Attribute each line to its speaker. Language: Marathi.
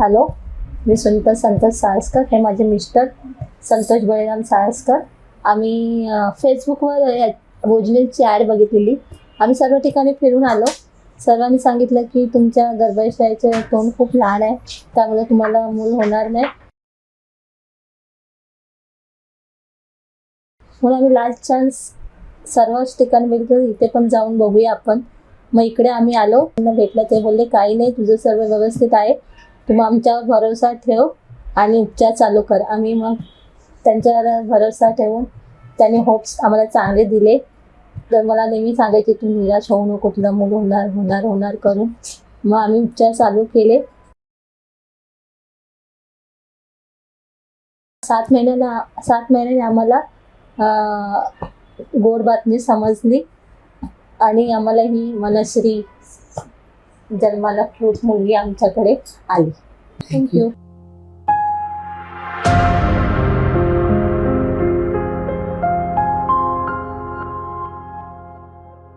Speaker 1: हॅलो मी सुनीता संतोष साळसकर हे माझे मिस्टर संतोष बळीराम साळसकर. आम्ही फेसबुकवर भोजनेची ॲड बघितलेली. आम्ही सर्व ठिकाणी फिरून आलो. सर्वांनी सांगितलं की तुमच्या गर्भाशयाचे तोंड खूप लहान आहे. त्यामुळे तुम्हाला मूल होणार नाही. म्हणून आम्ही लास्ट चान्स सर्वच ठिकाणी बघितलं. इथे पण जाऊन बघूया आपण. मग इकडे आम्ही आलो. त्यांना भेटलं ते बोलले काही नाही तुझं सर्व व्यवस्थित आहे. तू मग आमच्यावर भरोसा ठेव आणि उपचार चालू कर. आम्ही मग त्यांच्यावर भरोसा ठेवून त्यांनी होप्स आम्हाला चांगले दिले. तर मला नेहमी सांगायचे तू निराश होऊ नको तुला मूल होणार होणार होणार करून मग आम्ही उपचार चालू केले. सात महिन्याला सात महिन्याने आम्हाला गोड बातमी समजली आणि आम्हाला ही मनश्री जन्माला फ्रूट मुलगी आमच्याकडे आली. थँक्यू